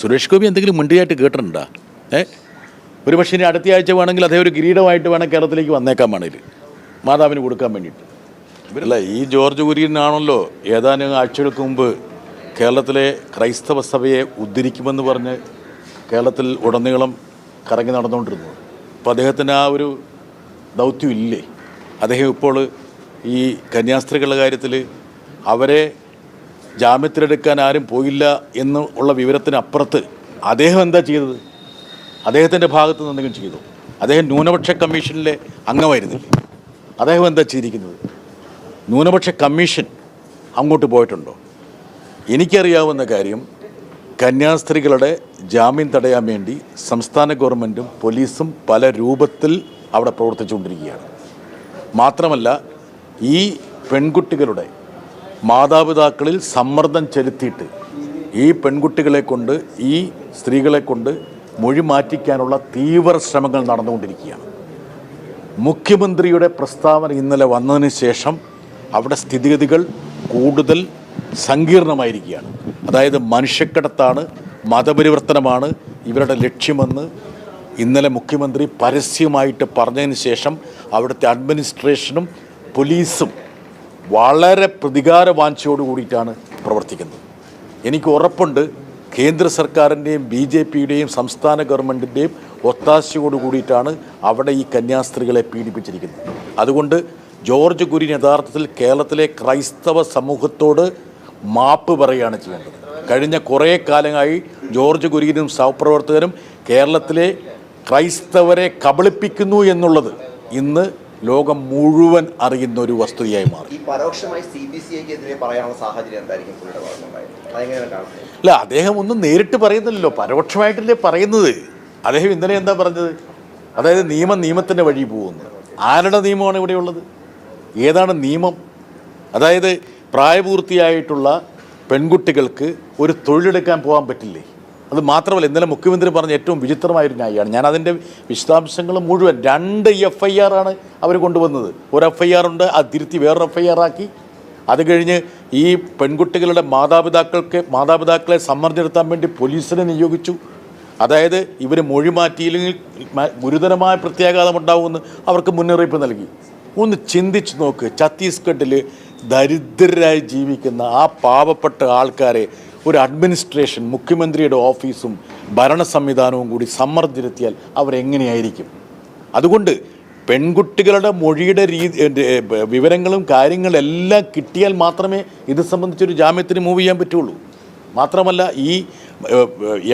സുരേഷ് ഗോപി എന്തെങ്കിലും മുണ്ടിയായിട്ട് കേട്ടിട്ടുണ്ടോ? ഏ? ഒരു പക്ഷേ ഇനി അടുത്ത ആഴ്ച വേണമെങ്കിൽ അതേ ഒരു കിരീടമായിട്ട് വേണം കേരളത്തിലേക്ക് വന്നേക്കാൻ വേണമെങ്കിൽ മാതാവിന് കൊടുക്കാൻ വേണ്ടിയിട്ട്. അല്ല ഈ ജോർജ് കുര്യനാണല്ലോ ഏതാനും ആഴ്ചകൾക്ക് മുമ്പ് കേരളത്തിലെ ക്രൈസ്തവ സഭയെ ഉദ്ധരിക്കുമെന്ന് പറഞ്ഞ് കേരളത്തിൽ ഉടനീളം കറങ്ങി നടന്നുകൊണ്ടിരുന്നത്. അപ്പോൾ അദ്ദേഹത്തിന് ആ ഒരു ദൗത്യം ഇല്ലേ? അദ്ദേഹം ഇപ്പോൾ ഈ കന്യാസ്ത്രീകളുടെ കാര്യത്തിൽ അവരെ ജാമ്യത്തിലെടുക്കാൻ ആരും പോയില്ല എന്ന് ഉള്ള വിവരത്തിനപ്പുറത്ത് അദ്ദേഹം എന്താ ചെയ്തത്? അദ്ദേഹത്തിന്റെ ഭാഗത്ത് നിന്ന് എന്തെങ്കിലും ചെയ്തു? അദ്ദേഹം ന്യൂനപക്ഷ കമ്മീഷനിലെ അംഗമായിരുന്നില്ലേ? അദ്ദേഹം എന്താ ചെയ്തിരിക്കുന്നത്? ന്യൂനപക്ഷ കമ്മീഷൻ അങ്ങോട്ട് പോയിട്ടുണ്ടോ? എനിക്കറിയാവുന്ന കാര്യം കന്യാസ്ത്രീകളുടെ ജാമ്യം തടയാൻ വേണ്ടി സംസ്ഥാന ഗവൺമെന്റും പോലീസും പല രൂപത്തിൽ അവിടെ പ്രവർത്തിച്ചുകൊണ്ടിരിക്കുകയാണ്. മാത്രമല്ല ഈ പെൺകുട്ടികളുടെ മാതാപിതാക്കളിൽ സമ്മർദ്ദം ചെലുത്തിയിട്ട് ഈ പെൺകുട്ടികളെ കൊണ്ട് ഈ സ്ത്രീകളെ കൊണ്ട് മൊഴി മാറ്റിക്കാനുള്ള തീവ്ര ശ്രമങ്ങൾ നടന്നുകൊണ്ടിരിക്കുകയാണ്. മുഖ്യമന്ത്രിയുടെ പ്രസ്താവന ഇന്നലെ വന്നതിന് ശേഷം അവിടെ സ്ഥിതിഗതികൾ കൂടുതൽ സങ്കീർണമായിരിക്കുകയാണ്. അതായത് മനുഷ്യക്കടത്താണ് മതപരിവർത്തനമാണ് ഇവരുടെ ലക്ഷ്യമെന്ന് ഇന്നലെ മുഖ്യമന്ത്രി പരസ്യമായിട്ട് പറഞ്ഞതിന് ശേഷം അവിടുത്തെ അഡ്മിനിസ്ട്രേഷനും പോലീസും വളരെ പ്രതികാര വാഞ്ചയോട് കൂടിയിട്ടാണ് പ്രവർത്തിക്കുന്നത്. എനിക്ക് ഉറപ്പുണ്ട് കേന്ദ്ര സർക്കാരിന്റെയും ബി ജെ പിയുടെയും സംസ്ഥാന ഗവൺമെന്റിന്റെയും ഒത്താശയോട് കൂടിയിട്ടാണ് അവിടെ ഈ കന്യാസ്ത്രീകളെ പീഡിപ്പിച്ചിരിക്കുന്നത്. അതുകൊണ്ട് ജോർജ് കുര്യൻ യഥാർത്ഥത്തിൽ കേരളത്തിലെ ക്രൈസ്തവ സമൂഹത്തോട് മാപ്പ് പറയുകയാണ് ചെയ്യേണ്ടത്. കഴിഞ്ഞ കുറേ കാലമായി ജോർജ് കുര്യനും സഹപ്രവർത്തകരും കേരളത്തിലെ ക്രൈസ്തവരെ കബളിപ്പിക്കുന്നു എന്നുള്ളത് ഇന്ന് ലോകം മുഴുവൻ അറിയുന്ന ഒരു വസ്തുതയായി മാറി. പരോക്ഷമായി സി ബി സി ഐക്കെതിരെ പറയാനുള്ള സാഹചര്യം എന്തായിരിക്കും പുള്ളിയുടെ ഭാഗത്തുണ്ടായത് അതെങ്ങനെയാണ് അല്ല അദ്ദേഹം ഒന്നും നേരിട്ട് പറയുന്നില്ലല്ലോ. പരോക്ഷമായിട്ടല്ലേ പറയുന്നത്. അദ്ദേഹം ഇന്നലെ എന്താ പറഞ്ഞത്? അതായത് നിയമം നിയമത്തിന്റെ വഴി പോകുന്നു. ആരുടെ നിയമമാണ് ഇവിടെയുള്ളത്? ഏതാണ് നിയമം? അതായത് പ്രായപൂർത്തിയായിട്ടുള്ള പെൺകുട്ടികൾക്ക് ഒരു തൊഴിലെടുക്കാൻ പോകാൻ പറ്റില്ലേ? അത് മാത്രമല്ല ഇന്നലെ മുഖ്യമന്ത്രി പറഞ്ഞ ഏറ്റവും വിചിത്രമായൊരു ന്യായമാണ്. ഞാൻ അതിന്റെ വിശദാംശങ്ങൾ മുഴുവൻ രണ്ട് എഫ് ഐ ആർ ആണ് അവർ കൊണ്ടുവന്നത്. ഒരു എഫ് ഐ ആർ ഉണ്ട് അത് തിരുത്തി വേറൊരു എഫ് ഐ ആർ ആക്കി. അത് കഴിഞ്ഞ് ഈ പെൺകുട്ടികളുടെ മാതാപിതാക്കൾക്ക് മാതാപിതാക്കളെ സമ്മർദ്ദം വേണ്ടി പോലീസിനെ നിയോഗിച്ചു. അതായത് ഇവർ മൊഴി മാറ്റിയില്ലെങ്കിൽ ഗുരുതരമായ പ്രത്യാഘാതം ഉണ്ടാവുമെന്ന് അവർക്ക് മുന്നറിയിപ്പ് നൽകി. ഒന്ന് ചിന്തിച്ച് നോക്ക് ഛത്തീസ്ഗഡിൽ ദരിദ്രരായി ജീവിക്കുന്ന ആ പാവപ്പെട്ട ആൾക്കാരെ ഒരു അഡ്മിനിസ്ട്രേഷൻ മുഖ്യമന്ത്രിയുടെ ഓഫീസും ഭരണ സംവിധാനവും കൂടി സമ്മർദ്ദിരുത്തിയാൽ അവരെങ്ങനെയായിരിക്കും? അതുകൊണ്ട് പെൺകുട്ടികളുടെ മൊഴിയുടെ രീതി വിവരങ്ങളും കാര്യങ്ങളും എല്ലാം കിട്ടിയാൽ മാത്രമേ ഇത് സംബന്ധിച്ചൊരു ജാമ്യത്തിന് മൂവ് ചെയ്യാൻ പറ്റുള്ളൂ. മാത്രമല്ല ഈ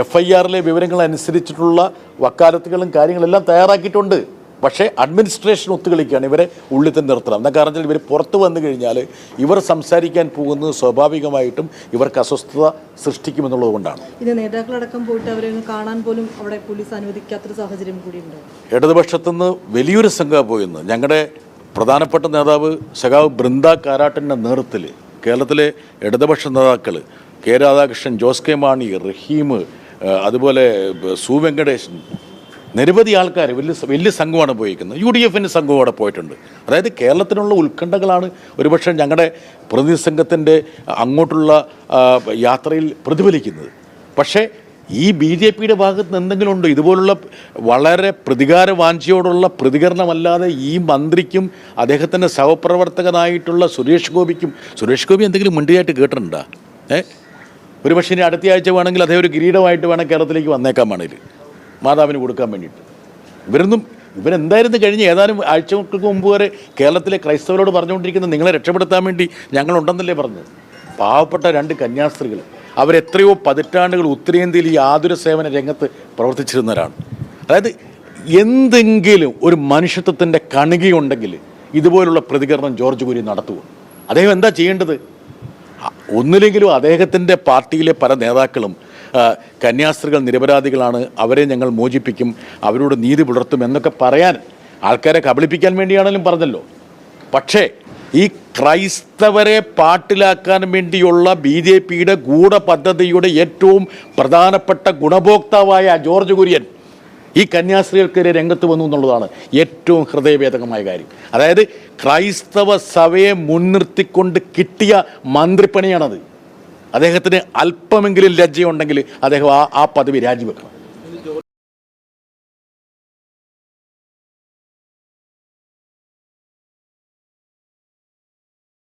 എഫ് ഐ ആറിലെ വിവരങ്ങൾ അനുസരിച്ചിട്ടുള്ള വക്കാലത്തുകളും കാര്യങ്ങളെല്ലാം തയ്യാറാക്കിയിട്ടുണ്ട്. പക്ഷേ അഡ്മിനിസ്ട്രേഷൻ ഒത്തുകളിക്കുകയാണ്. ഇവരെ ഉള്ളിൽ തന്നെ നിർത്തണം. എന്താ കാരണം ഇവർ പുറത്ത് വന്നു കഴിഞ്ഞാൽ ഇവർ സംസാരിക്കാൻ പോകുന്നത് സ്വാഭാവികമായിട്ടും ഇവർക്ക് അസ്വസ്ഥത സൃഷ്ടിക്കുമെന്നുള്ളത് കൊണ്ടാണ്. ഇത് നേതാക്കളടക്കം പോയിട്ട് അവരെ കാണാൻ പോലും അവിടെ പോലീസ് അനുവദിക്കാത്തൊരു സാഹചര്യം കൂടിയുണ്ട്? ഇടതുപക്ഷത്തുനിന്ന് വലിയൊരു സംഘം പോയെന്ന്. ഞങ്ങളുടെ പ്രധാനപ്പെട്ട നേതാവ് സഖാവ് ബൃന്ദ കാരാട്ടിന്റെ നേതൃത്വത്തിൽ കേരളത്തിലെ ഇടതുപക്ഷ നേതാക്കൾ കെ രാധാകൃഷ്ണൻ ജോസ് കെ മാണി റഹീം അതുപോലെ സു വെങ്കടേശൻ നിരവധി ആൾക്കാർ വലിയ വലിയ സംഘമാണ് പോയിരിക്കുന്നത് യു ഡി എഫിന്റെ സംഘവും അവിടെ പോയിട്ടുണ്ട്. അതായത് കേരളത്തിനുള്ള ഉത്കണ്ഠകളാണ് ഒരുപക്ഷെ ഞങ്ങളുടെ പ്രതിനിധി സംഘത്തിന്റെ അങ്ങോട്ടുള്ള യാത്രയിൽ പ്രതിഫലിക്കുന്നത്. പക്ഷേ ഈ ബി ജെ പിയുടെ ഭാഗത്ത് നിന്ന് എന്തെങ്കിലും ഉണ്ടോ ഇതുപോലുള്ള വളരെ പ്രതികാര വാഞ്ചയോടുള്ള പ്രതികരണമല്ലാതെ ഈ മന്ത്രിക്കും അദ്ദേഹത്തിന്റെ സഹപ്രവർത്തകനായിട്ടുള്ള സുരേഷ് ഗോപിക്കും സുരേഷ് ഗോപി എന്തെങ്കിലും മുണ്ടിയായിട്ട് കേട്ടിട്ടുണ്ടോ? ഏ? ഒരു പക്ഷേ ഇനി അടുത്ത ആഴ്ച വേണമെങ്കിൽ അതേ ഒരു കിരീടമായിട്ട് വേണം കേരളത്തിലേക്ക് വന്നേക്കാൻ വേണമെങ്കിൽ മാതാവിന് കൊടുക്കാൻ വേണ്ടിയിട്ട്. ഇവരൊന്നും ഇവരെന്തായിരുന്നു കഴിഞ്ഞ് ഏതാനും ആഴ്ചകൾക്ക് മുമ്പ് വരെ കേരളത്തിലെ ക്രൈസ്തവരോട് പറഞ്ഞുകൊണ്ടിരിക്കുന്നത് നിങ്ങളെ രക്ഷപ്പെടുത്താൻ വേണ്ടി ഞങ്ങളുണ്ടെന്നല്ലേ പറഞ്ഞത്? പാവപ്പെട്ട രണ്ട് കന്യാസ്ത്രീകൾ അവരെത്രയോ പതിറ്റാണ്ടുകൾ ഉത്തരേന്ത്യയിൽ ഈ ആതുര സേവന രംഗത്ത് പ്രവർത്തിച്ചിരുന്നവരാണ്. അതായത് എന്തെങ്കിലും ഒരു മനുഷ്യത്വത്തിന്റെ കണികയുണ്ടെങ്കിൽ ഇതുപോലുള്ള പ്രതികരണം ജോർജ് കുര്യൻ നടത്തുമോ അദ്ദേഹം എന്താ ചെയ്യേണ്ടത്? ഒന്നില്ലെങ്കിലും അദ്ദേഹത്തിന്റെ പാർട്ടിയിലെ പല നേതാക്കളും കന്യാസ്ത്രീകൾ നിരപരാധികളാണ്. അവരെ ഞങ്ങൾ മോചിപ്പിക്കും. അവരോട് നീതി പുലർത്തും എന്നൊക്കെ പറയാൻ ആൾക്കാരെ കബളിപ്പിക്കാൻ വേണ്ടിയാണെങ്കിലും പറഞ്ഞല്ലോ. പക്ഷേ ഈ ക്രൈസ്തവരെ പാട്ടിലാക്കാൻ വേണ്ടിയുള്ള ബി ജെ പിയുടെ ഗൂഢപദ്ധതിയുടെ ഏറ്റവും പ്രധാനപ്പെട്ട ഗുണഭോക്താവായ ജോർജ് കുര്യൻ ഈ കന്യാസ്ത്രീകൾക്കെതിരെ രംഗത്ത് വന്നു എന്നുള്ളതാണ് ഏറ്റവും ഹൃദയഭേദകമായ കാര്യം. അതായത് ക്രൈസ്തവ സഭയെ മുൻനിർത്തിക്കൊണ്ട് കിട്ടിയ മന്ത്രിപ്പണിയാണത്. അദ്ദേഹത്തിന് അല്പമെങ്കിലും ലജ്ജയുണ്ടെങ്കിൽ അദ്ദേഹം ആ ആ പദവി രാജിവെക്കണം.